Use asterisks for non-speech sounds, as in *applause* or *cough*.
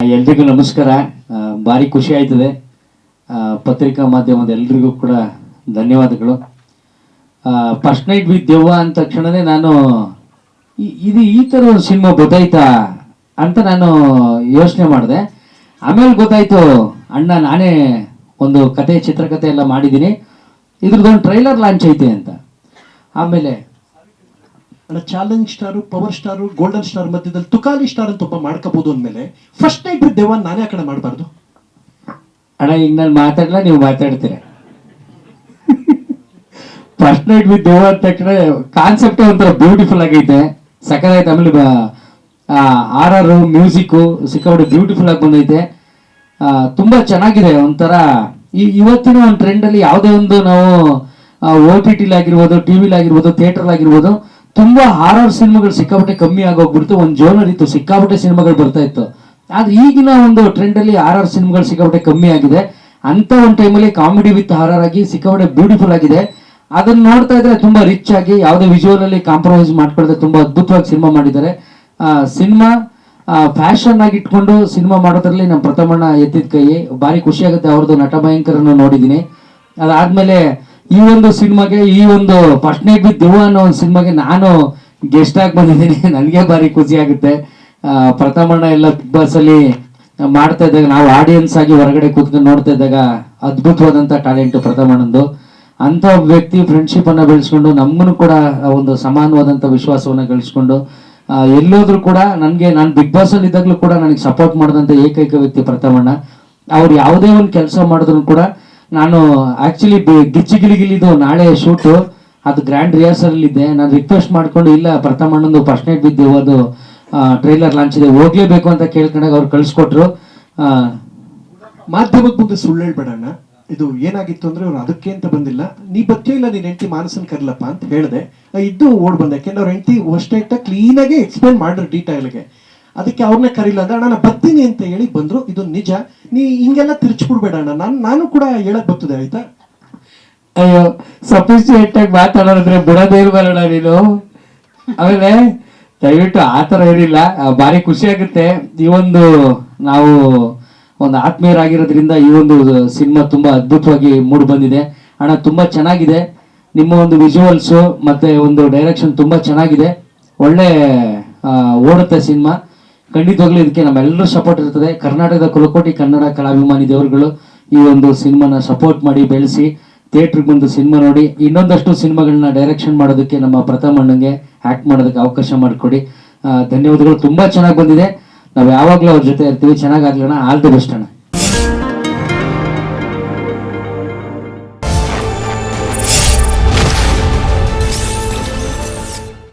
ಎಲ್ರಿಗೂ ನಮಸ್ಕಾರ. ಭಾರಿ ಖುಷಿ ಆಯ್ತದೆ. ಪತ್ರಿಕಾ ಮಾಧ್ಯಮದ ಎಲ್ರಿಗೂ ಕೂಡ ಧನ್ಯವಾದಗಳು. ಫಸ್ಟ್ ನೈಟ್ ವಿತ್ ದೆವ್ವ ಅಂದ ತಕ್ಷಣವೇ ನಾನು ಇದು ಈ ಥರ ಒಂದು ಸಿನಿಮಾ ಗೊತ್ತಾಯ್ತಾ ಅಂತ ನಾನು ಯೋಚನೆ ಮಾಡಿದೆ. ಆಮೇಲೆ ಗೊತ್ತಾಯ್ತು, ಅಣ್ಣ ನಾನೇ ಒಂದು ಕತೆ ಚಿತ್ರಕಥೆ ಎಲ್ಲ ಮಾಡಿದ್ದೀನಿ. ಇದ್ರದ್ದೊಂದು ಟ್ರೈಲರ್ ಲಾಂಚ್ ಐತೆ ಅಂತ. ಆಮೇಲೆ ಅಣ್ಣ challenge star power star golden star ಮಧ್ಯದಲ್ಲಿ ತುಕಾಲಿ ಸ್ಟಾರ್ ಅಂತ ಒಬ್ಬ ಮಾಡ್ಕೋಬಹುದು ಅಂದಮೇಲೆ ಫಸ್ಟ್ ನೈಟ್ ವಿತ್ ದೇವನ್ ನಾನೇ ಆ ಕಡೆ ಮಾಡಬಾರ್ದು? ಅಣ್ಣ ಈಗ ನಾನು ಮಾತಾಡಲ್ಲ ನೀವು ಮಾತಾಡ್ತೀರ? ಫಸ್ಟ್ ನೈಟ್ ವಿತ್ ದೇವ ಅಂತ ಕಡೆ ಕಾನ್ಸೆಪ್ಟ್ ಒಂಥರ ಬ್ಯೂಟಿಫುಲ್ ಆಗೈತೆ. ಸಕ್ಕತ್ತಾಯ್ತು ಆಮೇಲೆ ಆರ್ ಆರ್ ಮ್ಯೂಸಿಕ್ಕು ಸಿಕ್ಕಾಪಟ್ಟೆ ಬ್ಯೂಟಿಫುಲ್ ಆಗಿ ಬಂದೈತೆ. ತುಂಬ ಚೆನ್ನಾಗಿದೆ ಒಂಥರ. ಈ ಇವತ್ತಿನ ಒಂದು ಟ್ರೆಂಡಲ್ಲಿ ಯಾವುದೇ ಒಂದು ನಾವು ಓ ಟಿ ಟಿಲಿ ಆಗಿರ್ಬೋದು ಟಿ ವಿಲಿ ಆಗಿರ್ಬೋದು ಥಿಯೇಟರ್ ಆಗಿರ್ಬೋದು ತುಂಬಾ ಹಾರರ್ ಸಿನಿಮಾಗಳು ಸಿಕ್ಕಾಪಟ್ಟೆ ಕಮ್ಮಿ ಆಗೋಗ್ಬಿಡ್ತು. ಒಂದು ಜೋನರ್ ಇತ್ತು, ಸಿಕ್ಕಾಪಟ್ಟೆ ಸಿನಿಮಾಗಳು ಬರ್ತಾ ಇತ್ತು. ಆದ್ರೆ ಈಗಿನ ಒಂದು ಟ್ರೆಂಡ್ ಅಲ್ಲಿ ಆರ್ ಆರ್ ಸಿನಿಮಾಗಳು ಸಿಕ್ಕಾಪಟ್ಟೆ ಕಮ್ಮಿ ಆಗಿದೆ. ಅಂತ ಒಂದು ಟೈಮಲ್ಲಿ ಕಾಮಿಡಿ ವಿತ್ ಹಾರರ್ ಆಗಿ ಸಿಕ್ಕಾಪಟ್ಟೆ ಬ್ಯೂಟಿಫುಲ್ ಆಗಿದೆ. ಅದನ್ನ ನೋಡ್ತಾ ಇದ್ರೆ ತುಂಬಾ ರಿಚ್ ಆಗಿ ಯಾವುದೇ ವಿಜುವಲ್ ಅಲ್ಲಿ ಕಾಂಪ್ರಮೈಸ್ ಮಾಡ್ಕೊಳ್ದೆ ತುಂಬಾ ಅದ್ಭುತವಾಗಿ ಸಿನಿಮಾ ಮಾಡಿದ್ದಾರೆ. ಸಿನಿಮಾ ಫ್ಯಾಷನ್ ಆಗಿ ಇಟ್ಕೊಂಡು ಸಿನಿಮಾ ಮಾಡೋದ್ರಲ್ಲಿ ನಮ್ಮ ಪ್ರಥಮಣ್ಣ ಎತ್ತಿದ ಕೈ ಭಾರಿ ಖುಷಿ ಆಗುತ್ತೆ, ಅವ್ರದ್ದು ನಟ ಭಯಂಕರನ್ನು ನೋಡಿದ್ದೀನಿ. ಅದಾದ್ಮೇಲೆ ಈ ಒಂದು ಸಿನಿಮಾಗೆ, ಈ ಒಂದು ಫಸ್ಟ್ ನೈಟ್ ವಿತ್ ದೆವ್ವ ಅನ್ನೋ ಒಂದು ಸಿನಿಮಾಗೆ ನಾನು ಗೆಸ್ಟ್ ಆಗಿ ಬಂದಿದ್ದೀನಿ. *laughs* ನನಗೆ ಭಾರಿ ಖುಷಿ ಆಗುತ್ತೆ. ಪ್ರಥಮಣ್ಣ ಎಲ್ಲ ಬಿಗ್ ಬಾಸ್ ಅಲ್ಲಿ ಮಾಡ್ತಾ ಇದ್ದಾಗ, ನಾವು ಆಡಿಯನ್ಸ್ ಆಗಿ ಹೊರಗಡೆ ಕೂತ್ಕೊಂಡು ನೋಡ್ತಾ ಇದ್ದಾಗ ಅದ್ಭುತವಾದಂತ ಟ್ಯಾಲೆಂಟ್ ಪ್ರಥಮಣ್ಣಂದು ಒಬ್ಬ ವ್ಯಕ್ತಿ ಫ್ರೆಂಡ್ಶಿಪ್ ಅನ್ನ ಬೆಳೆಸ್ಕೊಂಡು ನಮ್ಮನ್ನು ಕೂಡ ಒಂದು ಸಮಾನವಾದಂತ ವಿಶ್ವಾಸವನ್ನ ಗಳಿಸ್ಕೊಂಡು ಎಲ್ಲೋದ್ರೂ ಕೂಡ ನನಗೆ, ನಾನು ಬಿಗ್ ಬಾಸ್ ಅಲ್ಲಿ ಇದ್ದಾಗಲೂ ಕೂಡ ನನಗೆ ಸಪೋರ್ಟ್ ಮಾಡಿದಂತ ಏಕೈಕ ವ್ಯಕ್ತಿ ಪ್ರಥಮಣ್ಣ ಅವ್ರು ಯಾವುದೇ ಒಂದು ಕೆಲಸ ಮಾಡಿದ್ರು ಕೂಡ ನಾನು ಆಕ್ಚುಲಿ ಗಿಚ್ಚಿ ಗಿಲಿಗಿಲಿದು ನಾಳೆ ಶೂಟು ಅದು ಗ್ರ್ಯಾಂಡ್ ರಿಹರ್ಸಲ್ ಇದ್ದೆ ನಾನು ರಿಕ್ವೆಸ್ಟ್ ಮಾಡಿಕೊಂಡು, ಇಲ್ಲ ಪ್ರಥಮಣ್ಣಂದು ಫಸ್ಟ್ ನೈಟ್ ಬಿದ್ದು ಅದು ಟ್ರೈಲರ್ ಲಾಂಚ್ ಇದೆ, ಹೋಗ್ಲೇಬೇಕು ಅಂತ ಕೇಳ್ಕೊಂಡಾಗ ಅವ್ರು ಕಳಿಸ್ಕೊಟ್ರು. ಮಾಧ್ಯಮಕ್ಕೆ ಮುಂದೆ ಸುಳ್ಳು ಹೇಳ್ಬೇಡಣ್ಣ ಇದು ಏನಾಗಿತ್ತು ಅಂದ್ರೆ ಅವ್ರು ಅದಕ್ಕೆ ಅಂತ ಬಂದಿಲ್ಲ. ನೀ ಬತ್ತೇ ಇಲ್ಲ, ನೀನ್ ಹೆಂಡತಿ ಮಾನಸನ್ ಕರ್ಲಪ್ಪ ಅಂತ ಹೇಳಿದೆ. ಇದ್ದು ಓಡ್ ಬಂದೆ. ಯಾಕೆಂದ್ರೆ ಅವ್ರ ಹೆಂಡತಿ ಅಷ್ಟೇ ಕ್ಲೀನ್ ಆಗಿ ಎಕ್ಸ್ಪ್ಲೇನ್ ಮಾಡ್ರು ಡೀಟೇಲ್ಗೆ ಅದಕ್ಕೆ ಅವ್ರನ್ನೇ ಕರೀಲ್ಲ ಅಂದ್ರೆ ಅಣ್ಣ ಬರ್ತೀನಿ ಅಂತ ಹೇಳಿ ಬಂದ್ರು. ಇದು ನಿಜ. ನೀ ಹಿಂಗೆಲ್ಲ ತಿರ್ಚ್ಬಿಡ್ಬೇಡ ಅಣ್ಣ. ನಾನು ನಾನು ಕೂಡ ಹೇಳಕ್ ಬರ್ತದೆ ಆಯ್ತಾ? ಅಯ್ಯೋ ಸಫಿಶಿಯೆಂಟ್ ಆಗಿ ಮಾತಾಡೋದ್ರೆ ಬಿಡೋದೇ ಇಲ್ವಲ್ಲಣ್ಣ ನೀನು? ಆಮೇಲೆ ದಯವಿಟ್ಟು ಆ ಥರ ಆ, ಭಾರಿ ಖುಷಿ ಆಗುತ್ತೆ. ಈ ಒಂದು ನಾವು ಒಂದು ಆತ್ಮೀಯರಾಗಿರೋದ್ರಿಂದ ಈ ಒಂದು ಸಿನಿಮಾ ತುಂಬಾ ಅದ್ಭುತವಾಗಿ ಮೂಡ್ ಬಂದಿದೆ. ಅಣ್ಣ ತುಂಬಾ ಚೆನ್ನಾಗಿದೆ. ನಿಮ್ಮ ಒಂದು ವಿಜುವಲ್ಸು ಮತ್ತೆ ಒಂದು ಡೈರೆಕ್ಷನ್ ತುಂಬಾ ಚೆನ್ನಾಗಿದೆ. ಒಳ್ಳೆ ಓಡುತ್ತೆ ಸಿನಿಮಾ. ಖಂಡಿತವಾಗ್ಲೂ ಇದಕ್ಕೆ ನಮ್ಮೆಲ್ಲರೂ ಸಪೋರ್ಟ್ ಇರ್ತದೆ. ಕರ್ನಾಟಕದ ಕುಲಕೋಟಿ ಕನ್ನಡ ಕಲಾಭಿಮಾನಿ ದೇವರುಗಳು ಈ ಒಂದು ಸಿನಿಮಾನ ಸಪೋರ್ಟ್ ಮಾಡಿ, ಬೆಳೆಸಿ ಥಿಯೇಟ್ರಿಗೆ ಬಂದು ಸಿನಿಮಾ ನೋಡಿ, ಇನ್ನೊಂದಷ್ಟು ಸಿನಿಮಾಗಳನ್ನ ಡೈರೆಕ್ಷನ್ ಮಾಡೋದಕ್ಕೆ ನಮ್ಮ ಪ್ರಥಮ ಅಣ್ಣಂಗೆ ಆ್ಯಕ್ಟ್ ಮಾಡೋದಕ್ಕೆ ಅವಕಾಶ ಮಾಡಿಕೊಡಿ. ಧನ್ಯವಾದಗಳು. ತುಂಬ ಚೆನ್ನಾಗಿ ಬಂದಿದೆ. ನಾವು ಯಾವಾಗಲೂ ಅವ್ರ ಜೊತೆ ಇರ್ತೀವಿ. ಚೆನ್ನಾಗಾಗ್ಲಣ್ಣ ಆಲ್ ದಿ ಬೆಸ್ಟ್ ಅಣ್ಣ.